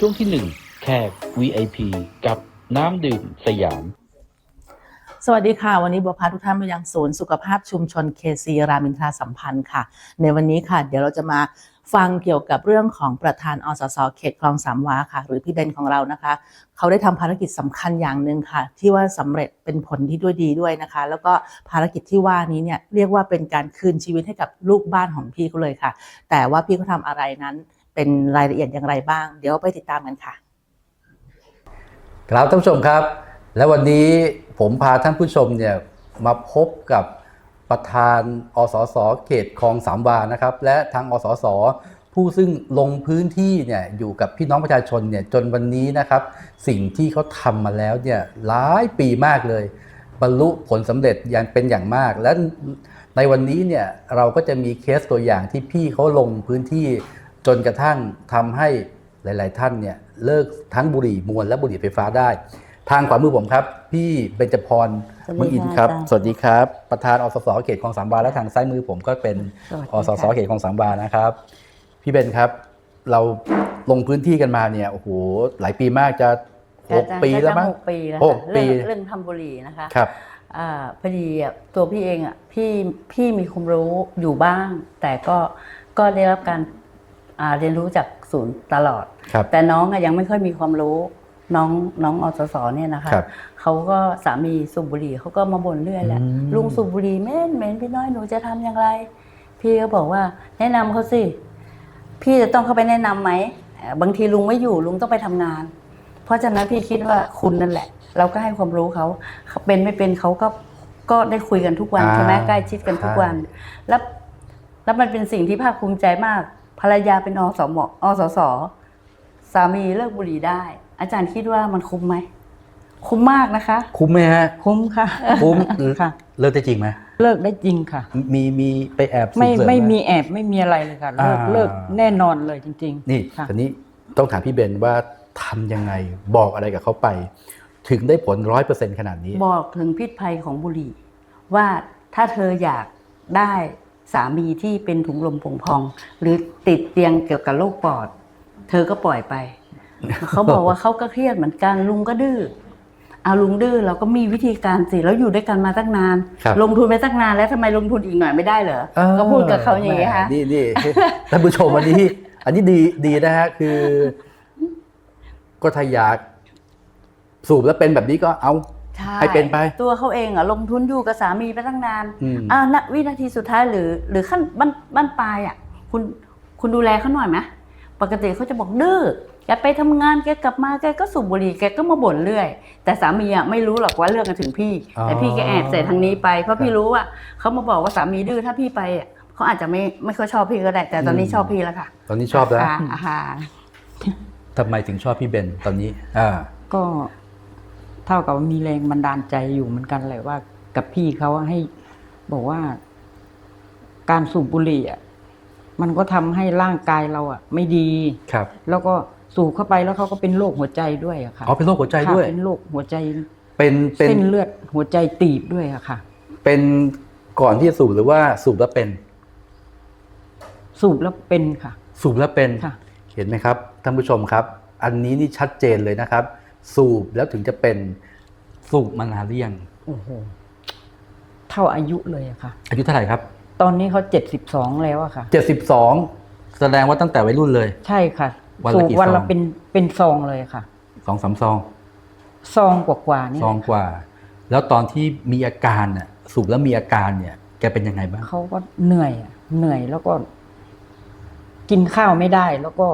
ช่วงที่ 1 แขก VIP กับน้ำดื่มสยาม สวัสดีค่ะ วันนี้บัวพาทุกท่านมายังศูนย์สุขภาพชุมชนเคซีรามินทราสัมพันธ์ค่ะ ในวันนี้ค่ะ เดี๋ยวเราจะมาฟังเกี่ยวกับเรื่องของประธานอสสเขตคลองสามวาค่ะ หรือพี่เบนของเรานะคะ เขาได้ทำภารกิจสำคัญอย่างหนึ่งค่ะ ที่ว่าสำเร็จเป็นผลที่ด้วยดีด้วยนะคะ แล้วก็ภารกิจที่ว่านี้เนี่ยเรียกว่าเป็นการคืนชีวิตให้กับลูกบ้านของพี่เขาเลยค่ะ แต่ว่าพี่เขาทำอะไรนั้น เป็นรายละเอียดอย่างไรบ้าง เดี๋ยวไปติดตามกันค่ะ ครับท่านผู้ชมครับ และวันนี้ผมพาท่านผู้ชมเนี่ยมาพบกับประธานอสสเขตคลองสามวานะครับ และทางอสสผู้ซึ่งลงพื้นที่เนี่ยอยู่กับพี่น้องประชาชนเนี่ยจนวันนี้นะครับ สิ่งที่เขาทำมาแล้วเนี่ยหลายปีมากเลย บรรลุผลสำเร็จอย่างเป็นอย่างมาก และในวันนี้เนี่ยเราก็จะมีเคสตัวอย่างที่พี่เขาลงพื้นที่ จนกระทั่งทำให้หลาย ๆ ท่านเนี่ยเลิกทั้งบุหรี่มวลและบุหรี่ไฟฟ้าได้ ทางขวามือผมครับ พี่เบญจพรสวัสดีเมืองอินค่ะครับอาจารย์สวัสดีครับ ประธานอสสเขตคลองสามวาและทางซ้ายมือผมก็เป็นสวัสดีอค่ะสสเขตคลองสามวานะครับ พี่เบนครับ เราลงพื้นที่กันมาเนี่ยโอ้โหหลายปีมากจะหกอาจารย์ปีแล้วมั้งหกปีแล้วหค่ะกเรื่องปีเรื่องทำบุหรี่นะคะครับอ่าพอดีอะตัวพี่เองอะพี่พี่มีความรู้อยู่บ้าง แต่ก็ก็ได้รับการอ่า เรียนรู้จากศูนย์ตลอดครับแต่น้องอะยังไม่ค่อยมีความรู้น้องน้องอสสเนี่ยนะคะครับเขาก็สามีสูบบุหรี่เขาก็มาบ่นเรื่อยแหละอืมลุงสูบบุหรี่เหม็นเหม็นพี่น้อยหนูจะทำอย่างไร พี่ก็บอกว่า แนะนำเขาสิพี่จะต้องเข้าไปแนะนำไหมเอ่อบางทีลุงไม่อยู่ลุงต้องไปทำงาน เพราะฉะนั้นพี่คิดว่าคุณนั่นแหละ เราก็ให้ความรู้เขาเขาเป็นไม่เป็นเขาก็ก็ได้คุยกันทุกวันอ่าใช่ไหมใกล้ชิดกันทุกวัน แล้วแล้วมันเป็นสิ่งที่ภาคภูมิใจมาก ภรรยาเป็นอสมอสสสามีเลิกบุหรี่ได้ อาจารย์คิดว่ามันคุ้มไหม คุ้มมากนะคะ คุ้มไหมฮะ คุ้มค่ะคุ้มค่ะ เลิกได้จริงไหมเลิกได้จริงค่ะ มีมีไปแอบสูบไม่เสริไม่หมีแอบไม่มีอะไรเลยค่ะ เลิกอ่าเลิกแน่นอนเลยจริง ๆ นี่ค่ะทีนี้ต้องถามพี่เบนว่าทำยังไงบอกอะไรกับเขาไป ถึงได้ผลร้อยเปอร์เซ็นขนาดนี้ บอกถึงพิษภัยของบุหรี่ ว่าถ้าเธออยากได้ สามีที่เป็นถุงลมโป่งพอง หรือติดเตียงเกี่ยวกับโรคปอด เธอก็ปล่อยไป เขาบอกว่าเขาก็เครียดเหมือนกันลุงก็ดื้อเอาลุงดื้อเราก็มีวิธีการสิแล้วอยู่ด้วยกันมาตั้งนานครับลงทุนไปตั้งนานแล้วทำไมลงทุนอีกหน่อยไม่ได้เหรอก็พูดกับเขาอย่างนี้ค่ะแหม่นี่นี่ท่านผู้ชมอันนี้ อันนี้ดีดีนะฮะคือ ก็ถ้าอยากสูบแล้วเป็นแบบนี้ก็เอา ใช่ให้เป็นไป ตัวเขาเองอะลงทุนอยู่กับสามีไปตั้งนานอืม อ่าณวินาทีสุดท้ายหรือ หรือขั้นบ้านบ้านปลายอะคุณคุณดูแลเขาหน่อยไหมปกติเขาจะบอกดื้อแกไปทำงานแกกลับมาแกก็สูบบุหรี่แกก็มาบ่นเรื่อย แต่สามีอะไม่รู้หรอกว่าเรื่องกันถึงพี่ อ๋อ แต่พี่แกแอบใส่ทางนี้ไปเพราะพี่ครับรู้ว่าเขามาบอกว่าสามีดื้อถ้าพี่ไปอะเขาอาจจะไม่ไม่ค่อยชอบพี่ก็ได้ แต่ตอนนี้อืมชอบพี่แล้วค่ะตอนนี้ชอบแล้ว ค่ะอาหารทำไมถึงชอบพี่เบนตอนนี้ อ่า ก็ เท่ากับว่ามีแรงบันดาลใจอยู่เหมือนกันแหละว่า กับพี่เขาให้บอกว่า การสูบบุหรี่อะมันก็ทำให้ร่างกายเราอะ ไม่ดีครับ แล้วก็สูบเข้าไปแล้วเขาก็เป็นโรคหัวใจด้วยอะค่ะอ๋อเป็นโรคหัวใจค่ะด้วยเป็นโรคหัวใจเป็นเป็นเส้นเลือดหัวใจตีบด้วยอะค่ะ เป็นก่อนที่จะสูบหรือว่าสูบแล้วเป็น สูบแล้วเป็นค่ะ สูบแล้วเป็นค่ะเห็นไหมครับท่านผู้ชมครับ อันนี้นี่ชัดเจนเลยนะครับ สูบแล้วถึงจะเป็นสูบมานานหรือยังโอ้โหเท่าอายุเลยอะค่ะ อายุเท่าไหร่ครับ ตอนนี้เขาเจ็ดสิบสองแล้วอะค่ะเจ็ดสิบสองแสดงว่าตั้งแต่วัยรุ่นเลย ใช่ค่ะวันละสูบกี่วันซละอง เป็นเป็นซองเลยค่ะ สองสามซองซองกว่าๆนี่ซองกว่า แล้วตอนที่มีอาการน่ะสูบแล้วมีอาการเนี่ย แกเป็นยังไงบ้างเขาก็เหนื่อยอะเหนื่อยแล้วก็ กินข้าวไม่ได้ แล้วก็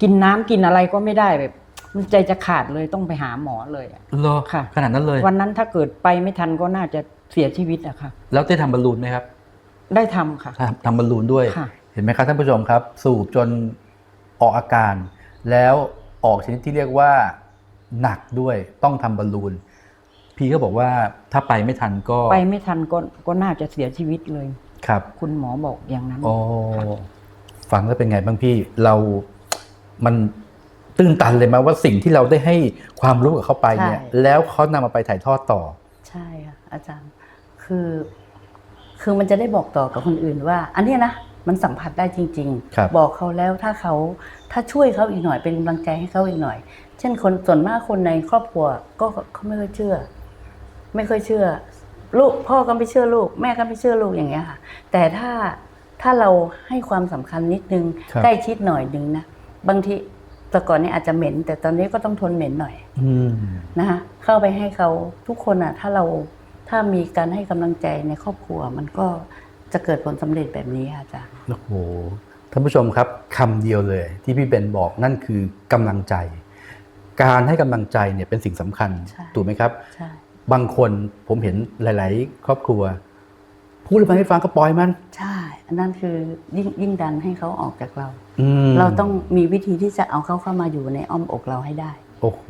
กินน้ำกินอะไรก็ไม่ได้แบบ มันใจจะขาดเลยต้องไปหาหมอเลยอะ เหรอค่ะ ขนาดนั้นเลย วันนั้นถ้าเกิดไปไม่ทันก็น่าจะเสียชีวิตอะค่ะ แล้วได้ทำบอลลูนไหมครับได้ทำค่ะ ทำทำบอลลูนด้วย ค่ะ เห็นไหมครับท่านผู้ชมครับ สูบจนออกอาการ แล้วออกชนิดที่เรียกว่าหนักด้วยต้องทำบอลลูน พี่ก็บอกว่าถ้าไปไม่ทันก็ไปไม่ทันก็ก็น่าจะเสียชีวิตเลย ครับ คุณหมอบอกอย่างนั้น โอ้ฟังแล้วเป็นไงบ้างพี่เรา มัน ตื้นตันเลยไหมาว่าสิ่งที่เราได้ให้ความรู้กับเขาไปเนี่ยใช่แล้วเขานำมาไปถ่ายทอดต่อ ใช่ค่ะอาจารย์คือ คือมันจะได้บอกต่อกับคนอื่นว่า อันเนี้ยนะมันสัมผัสได้จริงครับบอกเขาแล้วถ้าเขาถ้าช่วยเขาอีกหน่อยเป็นกำลังใจให้เขาอีกหน่อย เช่นคนส่วนมากคนในครอบครัวก็เขาไม่ค่อยเชื่อ ไม่ค่อยเชื่อ ลูกพ่อก็ไม่เชื่อลูก แม่ก็ไม่เชื่อลูกอย่างเงี้ยค่ะ แต่ถ้าถ้าเราให้ความสำคัญนิดนึงครับใกล้ชิดหน่อยนึงนะบางที แต่ก่อนนี้อาจจะเหม็น แต่ตอนนี้ก็ต้องทนเหม็นหน่อยอืมนะคะเข้าไปให้เขาทุกคนอะ ถ้าเราถ้ามีการให้กำลังใจในครอบครัว มันก็จะเกิดผลสำเร็จแบบนี้ค่ะอาจารย์โอ้โหท่านผู้ชมครับคำเดียวเลย ที่พี่เบนบอกนั่นคือกำลังใจ การให้กำลังใจเนี่ยเป็นสิ่งสำคัญใช่ถูกไหมครับใช่บางคนผมเห็นหลาย ๆ ครอบครัว พูดอะไรไม่ฟังก็ปล่อยมัน ใช่ อันนั้นคือยิ่งยิ่งดันให้เขาออกจากเราอืม เราต้องมีวิธีที่จะเอาเขาเข้ามาอยู่ในอ้อมอกเราให้ได้ โอ้โห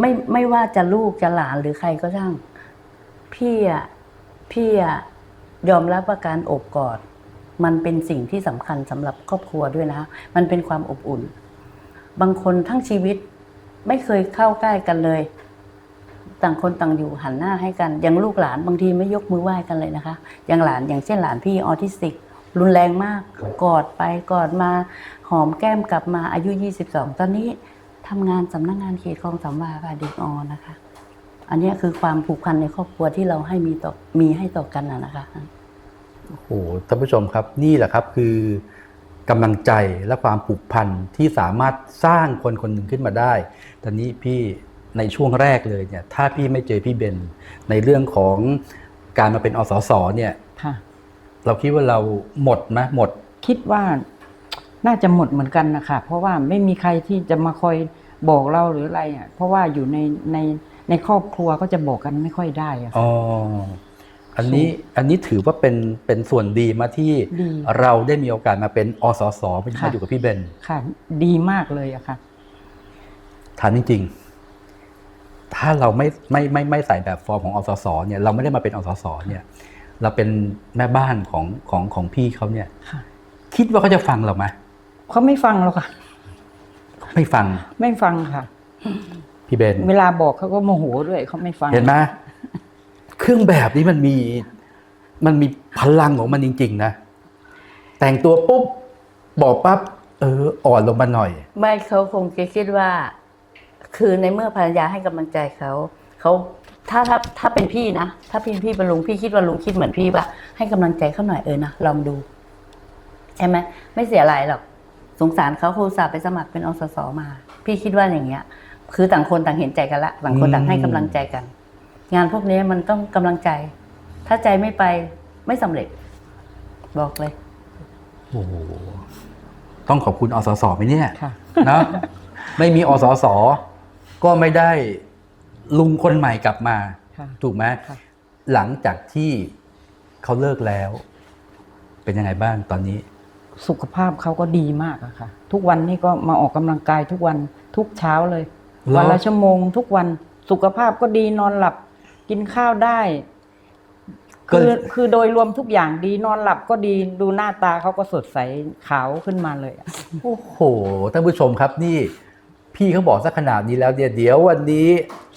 ไม่ไม่ว่าจะลูกจะหลานหรือใครก็ช่าง พี่อะพี่อะยอมรับว่าการโอบกอด มันเป็นสิ่งที่สำคัญสำหรับครอบครัวด้วยนะ มันเป็นความอบอุ่น บางคนทั้งชีวิตไม่เคยเข้าใกล้กันเลย ต่างคนต่างอยู่หันหน้าให้กันอย่างลูกหลานบางทีไม่ยกมือไหว้กันเลยนะคะ อย่างหลานอย่างเช่นหลานพี่ออทิสติก รุนแรงมาก กอดไปกอดมาหอมแก้มกลับมาอายุ 22 ตอนนี้ทำงานสำนักงานเขตคลองสามวาค่ะเด็กออนะคะ อันเนี้ยคือความผูกพันในครอบครัวที่เราให้มีต่อมีให้ต่อกันนะนะคะโอ้โหท่านผู้ชมครับนี่แหละครับคือกำลังใจและความผูกพันที่สามารถสร้างคนคนหนึ่งขึ้นมาได้ ตอนนี้พี่ในช่วงแรกเลยเนี่ยถ้าพี่ไม่เจอพี่เบนในเรื่องของการมาเป็นอสสเนี่ยค่ะ เราคิดว่าเราหมดไหมหมด คิดว่าน่าจะหมดเหมือนกันนะคะเพราะว่าไม่มีใครที่จะมาคอยบอกเราหรืออะไรอะเพราะว่าอยู่ในในในครอบครัวก็จะบอกกันไม่ค่อยได้อะค่ะ อ๋อ อันนี้อันนี้ถือว่าเป็นเป็นส่วนดีมาที่ดีเราได้มีโอกาสมาเป็นอสสมาค่ะ อยู่กับพี่เบนค่ะ ดีมากเลยอะค่ะ ถามจริงๆ ถ้าเราไม่ไม่ไม่ไม่ใส่แบบฟอร์มของอสสเนี่ยเราไม่ได้มาเป็นอสสเนี่ย เราเป็นแม่บ้านของของของพี่เขาเนี่ยค่ะคิดว่าเขาจะฟังเราไหมเขาไม่ฟังหรอกค่ะ ไม่ฟัง ไม่ฟังค่ะ พี่เบน เวลาบอกเขาก็โมโหด้วยเขาไม่ฟัง เห็นไหมเครื่องแบบนี้มันมี มันมีพลังของมันจริง ๆ นะ แต่งตัวปุ๊บ บอกปั๊บเออ อ่อนลงมาหน่อย ไม่เขาคงจะคิดว่า คือในเมื่อภรรยาให้กำลังใจเขาเขา ถ้าถ้าถ้าเป็นพี่นะ ถ้าพี่พี่เป็นลุงพี่คิดว่าลุงคิดเหมือนพี่ป่ะให้กำลังใจเขาหน่อยเออนะลองดูใช่ไหมไม่เสียอะไรหรอกสงสารเขาครูสาห์ไปสมัครเป็นอสสมา พี่คิดว่าอย่างเงี้ย คือต่างคนต่างเห็นใจกันละต่างคนต่างให้กำลังใจกัน งานพวกนี้มันต้องกำลังใจ ถ้าใจไม่ไปไม่สำเร็จ บอกเลยโอ้โหต้องขอบคุณอสสไหมเนี่ยค่ะนะไม่มีอสสก็ไม่ได้ ลุงคนใหม่กลับมาค่ะถูกไหมค่ะหลังจากที่เขาเลิกแล้ว เป็นยังไงบ้างตอนนี้ สุขภาพเขาก็ดีมากอะค่ะ ทุกวันนี้ก็มาออกกำลังกายทุกวันทุกเช้าเลยเหรอวันละชั่วโมง ทุกวันสุขภาพก็ดีนอนหลับ กินข้าวได้ คือคือโดยรวมทุกอย่างดีนอนหลับก็ดีดูหน้าตาเขาก็สดใสขาวขึ้นมาเลยอะโอ้โหท่านผู้ชมครับนี่ พี่เขาบอกสักขนาดนี้แล้วเดี๋ยวเดี๋ยววันนี้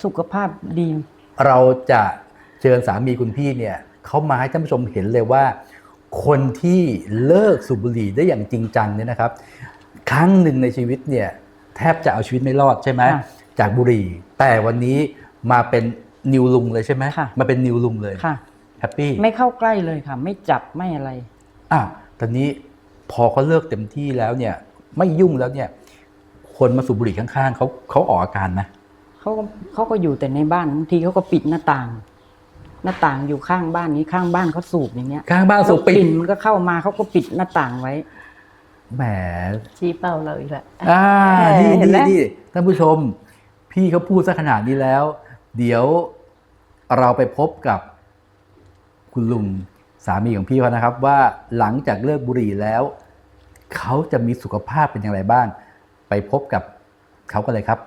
สุขภาพดี เราจะเชิญสามีคุณพี่เนี่ยเขามาให้ท่านผู้ชมเห็นเลยว่า คนที่เลิกสูบบุหรี่ได้อย่างจริงจังเนี่ยนะครับ ครั้งหนึ่งในชีวิตเนี่ยแทบจะเอาชีวิตไม่รอดใช่ไหมค่ะจากบุหรี่ แต่วันนี้มาเป็นนิวลุงเลยใช่ไหมค่ะ มาเป็นนิวลุงเลยค่ะ แฮปปี้ไม่เข้าใกล้เลยค่ะ ไม่จับไม่อะไร อะตอนนี้พอเขาเลิกเต็มที่แล้วเนี่ยไม่ยุ่งแล้วเนี่ย คนมาสูบบุหรี่ข้างๆเขาเขาออกอาการไหมเขาก็เขาก็อยู่แต่ในบ้านบางทีเขาก็ปิดหน้าต่าง หน้าต่างอยู่ข้างบ้านนี้ข้างบ้านเขาสูบอย่างเงี้ยข้างบ้านสูบปิดกลิ่นมันก็เข้ามาเขาก็ปิดหน้าต่างไว้ แหมชี้เป้าเราอีกแล้ว อ่านี่เห็นนี่ไหมนี่ท่านผู้ชม พี่เขาพูดซะขนาดนี้แล้ว เดี๋ยวเราไปพบกับคุณลุงสามีของพี่เขานะครับ ว่าหลังจากเลิกบุหรี่แล้ว เขาจะมีสุขภาพเป็นอย่างไรบ้าง ไปพบกับเขากันเลยครับ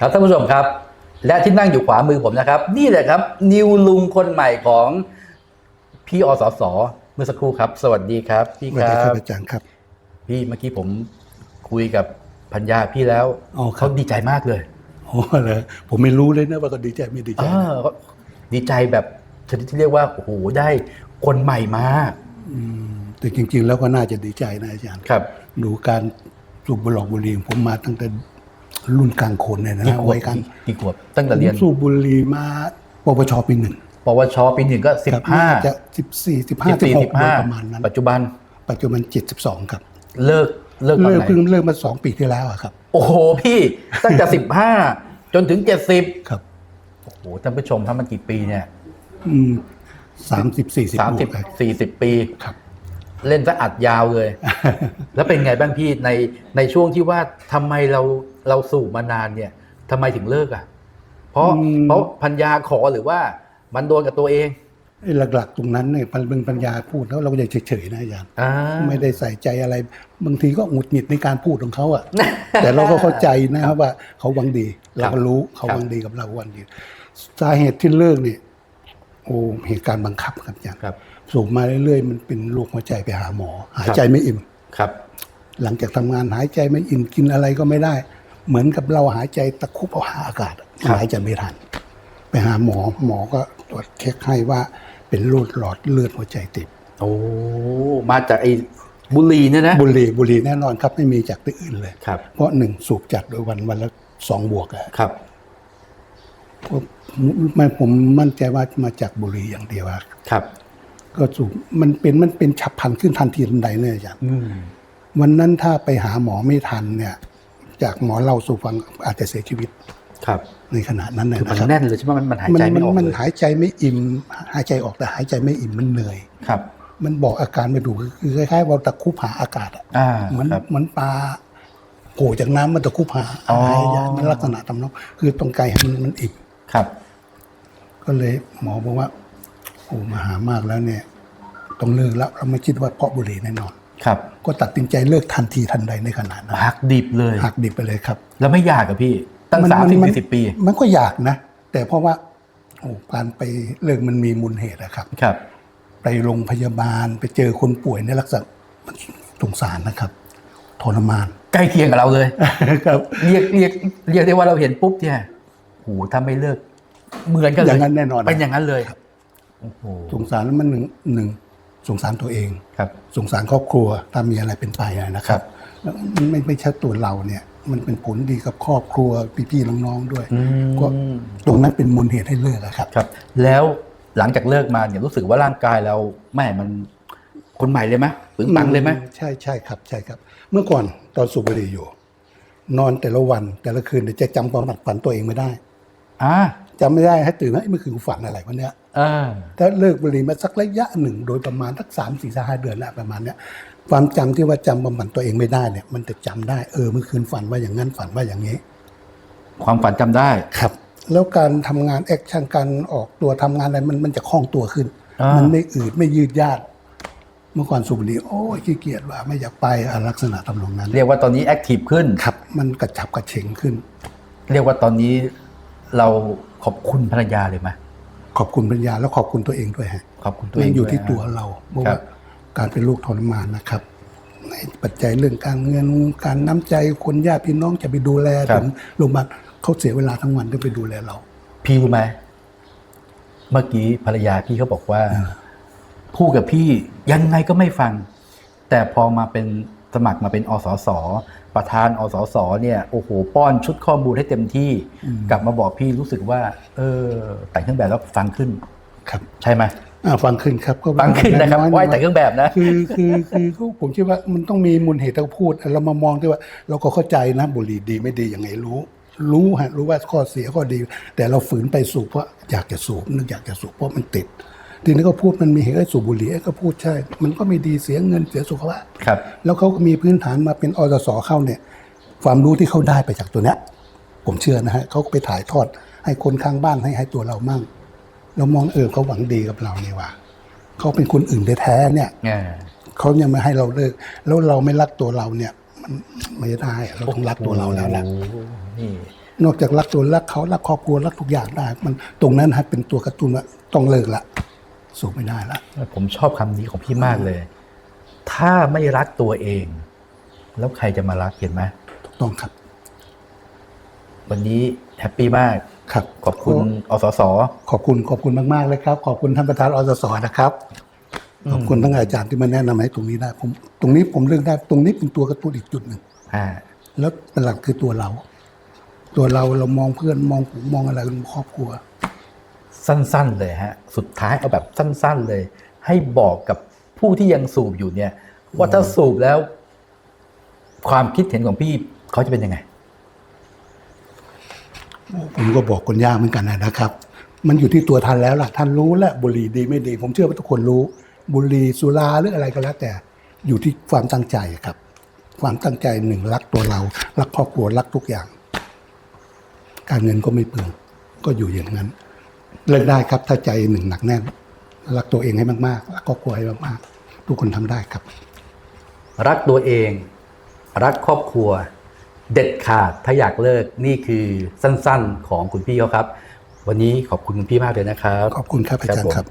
ครับท่านผู้ชมครับ และที่นั่งอยู่ขวามือผมนะครับ นี่แหละครับ นิวลุงคนใหม่ของพี่อสสเมื่อสักครู่ครับ สวัสดีครับพี่สควัสรัดีครับบอาจารย์ครับ พี่เมื่อกี้ผมคุยกับพัญญาพี่แล้วอ๋อครับ เขาดีใจมากเลย โอ้เหรอผมไม่รู้เลยนะว่าก็ดีใจไม่ดีใจเอนะอเขาดีใจแบบชนิดที่เรียกว่าโอ้โหได้คนใหม่มาออืมแต่จริง ๆ แล้วก็น่าจะดีใจนะอาจารย์ครับ ดูการ สูบบุหรี่บุหรี่ของผมมาตั้งแต่รุ่นกลางคนเนี่ยนะกี่ขวบวัยกลางกี่ขวบตั้งแต่เรียนผมสูบบุหรี่มาปวชปีหนึ่งปวชปีหนึ่งก็สิบครับห้าน่จะสิบสี่สิบห้าสิบสิบสี่หสิกบห้าประมาณนั้นปัจจุบันปัจจุบันเจ็ดสิบสองครับ เลิกเลิกตอนเลิกไหนเพิ่งเลิกมาสองปีที่แล้วอะครับ โอ้โหพี่ตั้งแต่สิบห้าจนถึงเจ็ดสิบครับโอ้โหท่านผู้ชมทำมากี่ปีเนี่ยอืมสามสิบสี่สิบสามสิบสี่สิบปีครับ เล่นซะอัดยาวเลย แล้วเป็นไงบ้างพี่ในในช่วงที่ว่าทำไมเราเราสูบมานานเนี่ยทำไมถึงเลิกอะ เพราะอืมเพราะพัญญาขอหรือว่ามันโดนกับตัวเองไอ้หลักๆ ตรงนั้นเนี่ยเป็นปัญญาพูดแล้วเราก็จะเฉยๆนะอาจารย์อ่าไม่ได้ใส่ใจอะไร บางทีก็หงุดหงิดในการพูดของเขาอะแต่เราก็เข้าใจนะครับว่าเขาหวังดี เราก็รู้เขาหวังดีกับเราหวังดีสาเหตุที่เลิกเนี่ยโอ้เหตุการณ์บังคับครับอาจารย์ครับ สูบมาเรื่อยๆ มันเป็นโรคหัวใจไปหาหมอ หายใจไม่อิ่มครับ หลังจากทำงานหายใจไม่อิ่มกินอะไรก็ไม่ได้ เหมือนกับเราหายใจตะคุบเอาหาอากาศอะหายใจไม่ทันไปหาหมอหมอก็ตรวจเช็คให้ว่าเป็นโรคหลอดเลือดหัวใจติดโอ้มาจากไอ้บุหรี่เนี่ยนะบุหรี่บุหรี่แน่นอนครับไม่มีจากที่อื่นเลยครับเพราะหนึ่งสูบจัดโดยวันวันละสองบวกอะครับก็ไม่ผมมั่นใจว่ามาจากบุหรี่อย่างเดียวอะครับ ก็สูบมันเป็นมันเป็นฉับพลันขึ้นทันทีทันใดเลยอาจารย์อืมวันนั้นถ้าไปหาหมอไม่ทันเนี่ย จากหมอเล่าสู่ฟังอาจจะเสียชีวิตครับ ในขณะนั้นเลยคือมันนะครับแน่นเลยใช่ไหมมันมันหายมันใจไม่มันออกมันเลยหายใจไม่อิ่มหายใจออกแต่หายใจไม่อิ่มมันเหนื่อยครับ มันบอกอาการไม่ถูกคือคล้ายๆว่าตะคุบหาอากาศอะอ่าเหมือนครับเหมือนปลาโผล่จากน้ำมันตะคุบหาอ๋อหายใจมันลักษณะทำนองคือตรงไกลให้มันมันอิ่มครับ ก็เลยหมอบอกว่า โอ้มาหามากแล้วเนี่ยต้องเลิกแล้วเราไม่คิดว่าเพราะบุหรี่แน่นอน ครับ ก็ตัดสินใจเลิกทันทีทันใดในขณะนั้นหักดิบเลยหักดิบไปเลยครับ แล้วไม่อยากกับพี่ ตั้งมันสามมันสิบมันสี่สิบปี มันก็อยากนะ แต่เพราะว่าโอ้การไปเลิกมันมีมูลเหตุอะครับ ครับ ไปโรงพยาบาลไปเจอคนป่วยในลักษณะมันสงสารนะครับทรมาน ใกล้เคียงกับเราเลยครับเรียกเรียกเรียกได้ว่าเราเห็นปุ๊บเนี่ยโหถ้าไม่เลิกเหมือนกันเลยอย่างนั้นแน่นอนเป็นอย่างนั้นเลยโอ้โห สงสารแล้วมันหนึ่งหนึ่งสงสารตัวเองครับสงสารครอบครัวถ้ามีอะไรเป็นไปอะนะครับแล้วมันไม่ไม่ใช่ตัวเราเนี่ย มันเป็นผลดีกับครอบครัวพี่ๆน้องๆด้วยอืมก็ตรงนั้นเป็นมูลเหตุให้เลิกอะครับครับ แล้วหลังจากเลิกมาเนี่ยรู้สึกว่าร่างกายเราแม่มันคนใหม่เลยไหมปึงปังเลยไหมใช่ใช่ครับใช่ครับ เมื่อก่อนตอนสูบบุหรี่อยู่ นอนแต่ละวันแต่ละคืนเนี่ยจะจำความฝันตัวเองไม่ได้อ่าจำไม่ได้ให้ตื่นมาเอ้ยเมื่อคืนกูฝันอะไรวะเนี่ยอ่า ถ้าเลิกบุหรี่มาสักระยะหนึ่ง โดยประมาณสักสามสี่ห้าเดือนแล้วประมาณเนี้ยความจำที่ว่าจำบำบัดตัวเองไม่ได้เนี่ย มันจะจำได้เออเมื่อคืนฝันว่าอย่างนั้นฝันว่าอย่างนี้ ความฝันจำได้ครับ แล้วการทำงานแอคชั่นการออกตัวทำงานอะไรมันมันจะคล่องตัวขึ้นอ่ามัมันไม่อืดไม่ยืดยาดเมื่อก่อนสูบบุหรี่โอ้ยขี้เกียจว่าไม่อยากไปอะลักษณะทำนองนั้น เรียกว่าตอนนี้แอคทีฟขึ้นครับ มันกระฉับกระเฉงขึ้น เรียกว่าตอนนี้เราขอบคุณภรรยาเลยไหม ขอบคุณปัญญาแล้วขอบคุณตัวเองด้วยฮะขอบคุณตัวเอมังนอยู่ด้ที่นะตัวเราเพราะครัว่าบ การเป็นลูกทรมานนะครับ ในปัจจัยเรื่องการเงินการน้ำใจคนญาติพี่น้องจะไปดูแลถึงโรงพยาบาลเขาเสียเวลาทั้งวันก็ไปดูแลเรา พี่รู้ไหมเมื่อกี้ภรรยาพี่เขาบอกว่าพูดกับพี่ยังไงก็ไม่ฟัง แต่พอมาเป็น สมัครมาเป็นอสส ประธานอสส เนี่ยโอ้โหป้อนชุดข้อมูลให้เต็มที่อืมกลับมาบอกพี่รู้สึกว่า เออแต่งเครื่องแบบแล้วฟังขึ้นครับ ใช่ไหมอ่าฟังขึ้นครับก็ฟังขึ้นนะครับว่าแต่งเครื่องแบบนะคือคือคือคือผมคิดว่ามันต้องมีมูลเหตุต้องพูดเรามามองที่ว่า เราก็เข้าใจนะบุหรี่ดีไม่ดียังไงรู้ รู้ฮะรู้ว่าข้อเสียข้อดี แต่เราฝืนไปสูบเพราะอยากจะสูบนึกอยากจะสูบเพราะมันติด ทีนี้ก็พูดมันมีเหตุให้สูบบุหรี่เอ้ยก็พูดใช่ มันก็ไม่ดีเสียเงินเสียสุขภาพครับ แล้วเขาก็มีพื้นฐานมาเป็นอสสเข้าเนี่ย ความรู้ที่เขาได้ไปจากตัวเนี้ยผมเชื่อนะฮะเขาก็ไปถ่ายทอดให้คนข้างบ้านให้ให้ตัวเรามั่งเรามองเออเขาหวังดีกับเราเนี่ยว่าเขาเป็นคนอื่นแท้ๆเนี่ยอ่าเขายังไม่ให้เราเลิก แล้วเราไม่รักตัวเราเนี่ย มันไม่ได้อะเราต้องรักตัวเราแล้วแหละโอ้โหนี่นอกจากรักตัวรักเขารักครอบครัวรักทุกอย่างได้ มันตรงนั้นฮะเป็นตัวกระตุ้นว่าต้องเลิกละ สูบไม่ได้ละผมชอบคำนี้ของพี่มากเลย ถ้าไม่รักตัวเอง แล้วใครจะมารักเห็นไหมถูกต้องครับ วันนี้แฮปปี้มากครับขอบคุณอสส ขอบคุณขอบคุณมากๆเลยครับ ขอบคุณท่านประธานอสสนะครับขอบคุณทั้งอาจารย์ที่มาแนะนำให้ตรงนี้ได้ผมตรงนี้ผมเลือกได้ตรงนี้เป็นตัวกระตุ้นอีกจุดหนึ่งอ่าแล้วเป็นหลักคือตัวเรา ตัวเราเรามองเพื่อนมองฝูงมองอะไรครอบครัว สั้นๆ เลยฮะ สุดท้ายเอาแบบสั้น ๆ เลย ให้บอกกับผู้ที่ยังสูบอยู่เนี่ย ว่าถ้าสูบแล้ว ความคิดเห็นของพี่เขาจะเป็นยังไง ผมก็บอกคนยากเหมือนกันนะครับ มันอยู่ที่ตัวท่านแล้วล่ะ ท่านรู้แล้วบุหรี่ดีไม่ดี ผมเชื่อว่าทุกคนรู้ บุหรี่สุราหรืออะไรก็แล้ว แต่อยู่ที่ความตั้งใจครับ ความตั้งใจหนึ่งรักตัวเรา รักครอบครัวรักทุกอย่าง การเงินก็ไม่เปลืองก็อยู่อย่างนั้น เลิกได้ครับ ถ้าใจหนึ่งหนักแน่น รักตัวเองให้มากๆรักครอบครัวให้มากๆ ทุกคนทำได้ครับ รักตัวเอง รักครอบครัว เด็ดขาดถ้าอยากเลิกนี่คือสั้น ๆของคุณพี่เขาครับ วันนี้ขอบคุณคุณพี่มากเลยนะครับ ขอบคุณครับอาจารย์ผมครับ